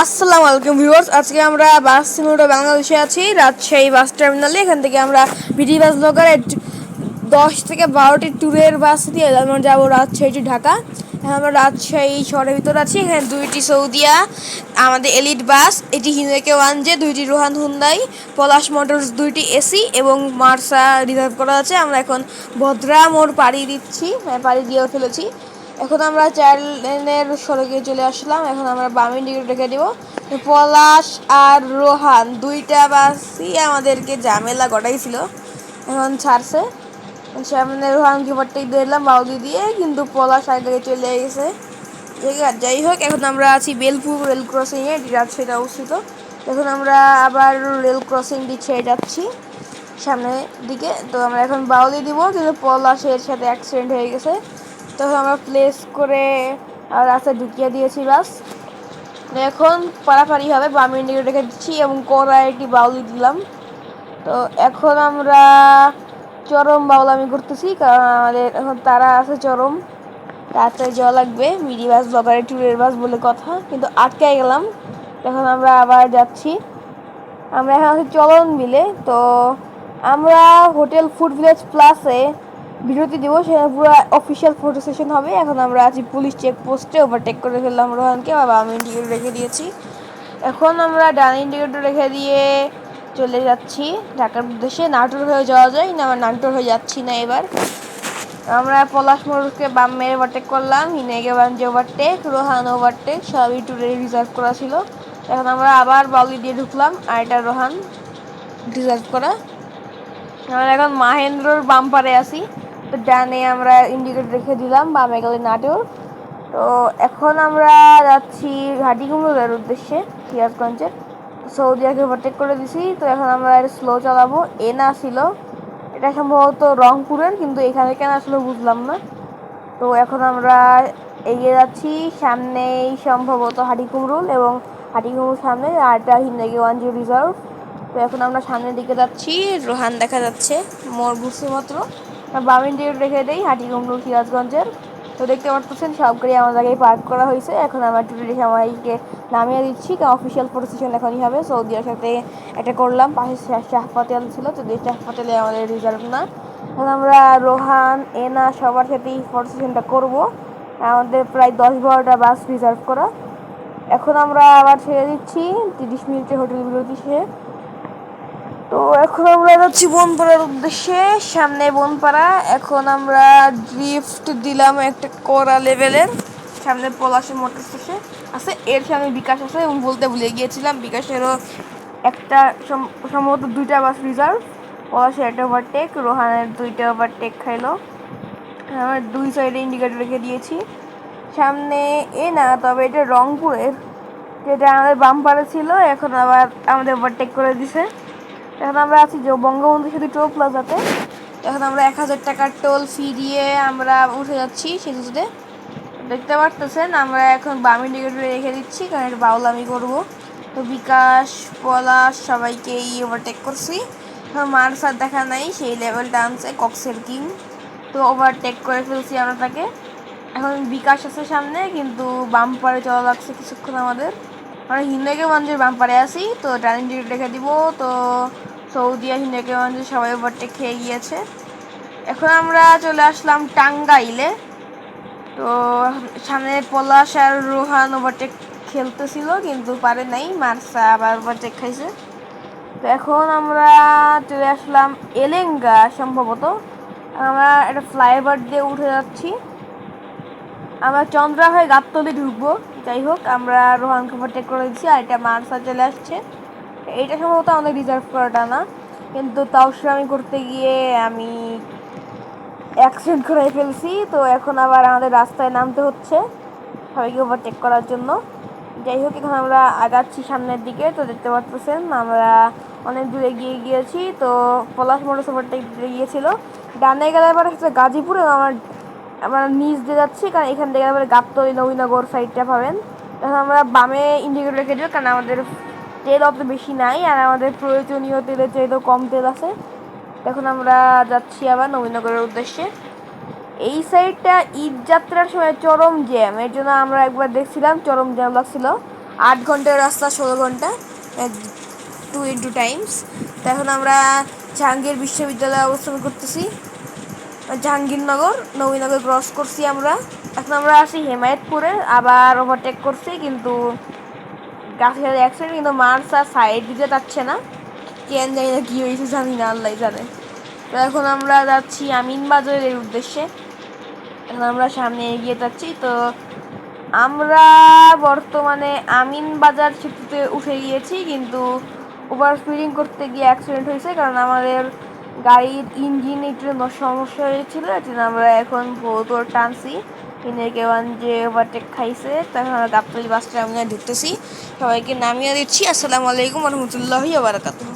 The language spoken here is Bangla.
আসসালামু আলাইকুম ভিউয়ার্স আজকে আমরা বাস সিমুলেটর বাংলাদেশে আছি রাজশাহী বাস টার্মিনালে। এখান থেকে আমরা বিডি বাস ব্লগারের দশ থেকে বারোটি ট্যুরের বাস দিয়ে আমরা যাব রাজশাহী টু ঢাকা। এখন আমরা রাজশাহী শহরের ভিতর আছি এখানে দুইটি সৌদিয়া আমাদের এলিট বাস এটি হিন্দুকে ওয়ান জে দুইটি রোহান হুন্দাই পলাশ মোটরস দুইটি এসি এবং মার্সা রিজার্ভ করা আছে। আমরা এখন ভদ্রা মোড় পাড়ি দিচ্ছি হ্যাঁ, পাড়ি দিয়েও ফেলেছি। এখন আমরা লেনের সড়কে চলে আসলাম। এখন আমরা বাম ইন্ডিকেট রেখে দিব। পলাশ আর রোহান দুইটা বাসই আমাদেরকে ঝামেলা গড়াইছিল এখন ছাড়ছে। সামনে রোহানকে ওভারটেক দিলাম বাউদি দিয়ে, কিন্তু পলাশ আগে চলে গেছে। যাই হোক, এখন আমরা আছি বেলপুর রেল ক্রসিংয়ে রাজশাহীতে অবস্থিত। এখন আমরা আবার রেল ক্রসিং দিচ্ছে যাচ্ছি সামনের দিকে। তো আমরা এখন বাউলি দিব, কিন্তু পলাশের সাথে অ্যাক্সিডেন্ট হয়ে গেছে। তখন আমরা প্লেস করে রাস্তায় ঢুকিয়ে দিয়েছি বাস। এখন পাড়াপাড়ি হবে, বাম ইন্ডিকেট রেখে দিচ্ছি এবং কড়ায় একটি বাউলি দিলাম। তো এখন আমরা চরম বাউলামি করতেছি, কারণ আমাদের এখন তারা আছে চরম। রাতে যাওয়া লাগবে, মিডি বাস ব্লগারের ট্যুরের বাস বলে কথা, কিন্তু আটকায় গেলাম। এখন আমরা আবার যাচ্ছি। আমরা এখন আছি চলন বিলে, তো আমরা হোটেল ফুড ভিলেজ প্লাসে বিরতি দিব সেখানে পুরো অফিসিয়াল ফটো সেশন হবে। এখন আমরা আছি পুলিশ চেক পোস্টে ওভারটেক করে ফেললাম রোহানকে। বাবা, আমি ইন্ডিকেটর রেখে দিয়েছি। এখন আমরা ডান ইন্ডিকেটর রেখে দিয়ে চলে যাচ্ছি ঢাকার উদ্দেশ্যে। নাটোর হয়ে যাওয়া যায়, না আমরা নাটোর হয়ে যাচ্ছি না এবার। আমরা পলাশ মোড়কে বাম মেরে ওভারটেক করলাম হিনেগে বাঞ্জে ওভারটেক রোহান ওভারটেক সবই ট্যুরে রিজার্ভ করা ছিল। এখন আমরা আবার বাউলি দিয়ে ঢুকলাম, আর এটা রোহান রিজার্ভ করা। আমরা এখন মাহেন্দ্রর বাম্পারে আছি। তো ডানে আমরা ইন্ডিকেট রেখে দিলাম, বামে গেলে নাটোর। তো এখন আমরা যাচ্ছি ঘাটি কুমড়োর উদ্দেশ্যে সিরাজগঞ্জের সৌদিয়াকে ওভারটেক করে দিছি, তো এখন আমরা স্লো চালাবো। এ না ছিল। এটা সম্ভবত রংপুরের, কিন্তু এখানে কেন আসলে বুঝলাম না। তো এখন আমরা এগিয়ে যাচ্ছি, সামনেই সম্ভবত হাটি কুমরুল এবং হাটি কুমরুল সামনে আর এটা হিন্দাগি ওয়ান জিরো রিজার্ভ। তো এখন আমরা সামনের দিকে যাচ্ছি, রোহান দেখা যাচ্ছে, মোর ঘুরছি মাত্র। বাম ইন্ডিকেট রেখে দেই হাটি কুমরুল সিরাজগঞ্জের। তো দেখতে পাচ্ছেন সব গাড়ি আমার জায়গায় পার্ক করা হয়েছে। এখন আমার টুটি রেখে আমাদেরকে নামিয়ে দিচ্ছি, কারণ অফিসিয়াল ফটো সেশন এখনই হবে। সৌদিয়ার সাথে এটা করলাম, পাশে শাহ ছিল, তো দিয়ে শাহ পাতেলে আমাদের রিজার্ভ না। এখন আমরা রোহান, এনা সবার সাথেই ফটো সেশনটা করব। আমাদের প্রায় দশ বারোটা বাস রিজার্ভ করা। এখন আমরা আবার ছেড়ে দিচ্ছি, তিরিশ মিনিটের হোটেল বিরতি শেষে তো এখন আমরা যাচ্ছি বনপাড়ার উদ্দেশ্যে, সামনে বনপাড়া। এখন আমরা ড্রিফট দিলাম একটা কড়া লেভেলের সামনে পলাশের মোটর স্টেশন আছে, এর সামনে বিকাশ আছে, এবং বলতে ভুলে গিয়েছিলাম, বিকাশেরও একটা সম- সম্ভবত দুইটা বাস রিজার্ভ পলাশের একটা ওভারটেক রোহানের দুইটা ওভারটেক খাইলো। আমরা দুই সাইডে ইন্ডিকেটর রেখে দিয়েছি। সামনে এ না, তবে এটা রংপুরের। যেটা আমাদের বাম্পারে ছিল, এখন আবার আমাদের ওভারটেক করে দিছে। এখন আমরা আছি যে বঙ্গবন্ধু সেতু টোল প্লাজাতে। এখন আমরা এক হাজার টাকার টোল ফি দিয়ে আমরা উঠে যাচ্ছি সেতুতে দেখতে পারতেছেন, আমরা এখন বাম ইন্ডিকেটর রেখে দিচ্ছি, কারণ এটা বাউলামি করব। তো বিকাশ পলাশ সবাইকেই ওভারটেক করছি। এখন মার্সার দেখা নাই, সেই লেভেলটা আনছে কক্সের কিং তো ওভারটেক করে ফেলছি আমরা তাকে। এখন বিকাশ আছে সামনে, কিন্তু বাম্পারে চলা লাগছে কিছুক্ষণ আমাদের। আমরা হিন্দাকে মঞ্জের বাম্পারে আসি তো ডাইনিং টিকিট রেখে দিব, তো সৌদিয়া হিন্দাকে মঞ্জে সবাই ওভারটেক খেয়ে গিয়েছে। এখন আমরা চলে আসলাম টাঙ্গাইলে, তো সামনে পলাশ আর রোহান ওভারটেক খেলতেছিল, কিন্তু পারে নাই, মার্সা আবার ওভারটেক খাইছে। তো এখন আমরা চলে আসলাম এলেঙ্গা সম্ভবত। আমরা একটা ফ্লাইওভার দিয়ে উঠে যাচ্ছি। আমরা চন্দ্রা হয়ে গাবতলি ঢুকবো। যাই হোক, আমরা রোহানকে ওভারটেক করে দিচ্ছি আর এটা মার্সা চলে আসছে। এইটা সম্ভবত আমাদের রিজার্ভ করাটা না। কিন্তু তাও আমি করতে গিয়ে আমি অ্যাক্সিডেন্ট করে ফেলছি। তো এখন আবার আমাদের রাস্তায় নামতে হচ্ছে সবাইকে ওভারটেক করার জন্য। যাই হোক, এখন আমরা আগাচ্ছি সামনের দিকে। তো দেখতে পাচ্ছেন, আমরা অনেক দূরে গিয়ে গিয়েছি। তো পলাশ মোটরস ওভারটেক গিয়েছিল। ডানে গেলে এবার হচ্ছে গাজীপুর আমার আমরা নিচ দিয়ে যাচ্ছি, কারণ এখান থেকে আবার গাবতলি নবীনগর সাইডটা পাবেন। এখন আমরা বামে ইন্ডিকেটর দেবো কারণ আমাদের তেল অত বেশি নাই, আর আমাদের প্রয়োজনীয় তেলের চাইতেও কম তেল আছে। এখন আমরা যাচ্ছি আবার নবীনগরের উদ্দেশ্যে। এই সাইডটা ঈদ যাত্রার সময় চরম জ্যাম, এর জন্য আমরা একবার দেখছিলাম, চরম জ্যাম লাগছিল। আট ঘণ্টার রাস্তা, ষোলো ঘণ্টা টু ইন্টু টাইমস তো এখন আমরা জাহাঙ্গীর বিশ্ববিদ্যালয়ে অবস্থান করতেছি। জাহাঙ্গীরনগর, নবীনগর ক্রস করছি আমরা। এখন আমরা আসি হেমায়তপুরে, আবার ওভারটেক করছি, কিন্তু গাছের অ্যাক্সিডেন্ট কিন্তু মার্স আর সাইড দিতে যাচ্ছে না। কেন জানি না কী হয়েছে, জানি না আল্লাহ জানে। তো এখন আমরা যাচ্ছি আমিন আমিনবাজারের উদ্দেশ্যে। এখন আমরা সামনে এগিয়ে যাচ্ছি, তো আমরা বর্তমানে আমিন বাজার সেতুতে উঠে গিয়েছি, কিন্তু ওভার স্পিডিং করতে গিয়ে অ্যাক্সিডেন্ট হয়েছে, কারণ আমাদের গাড়ির ইঞ্জিন একটু সমস্যা হয়েছিল এর আমরা এখন বহুত টানছি। ইনের ওয়ান যে ওভারটেক খাইছে তখন আমরা গাবতলি বাস টার্মিনাল ঢুকতেছি। সবাইকে নামিয়ে দিচ্ছি। আসসালামু আলাইকুম রহমতুল্লাহি বারাকাতুহ।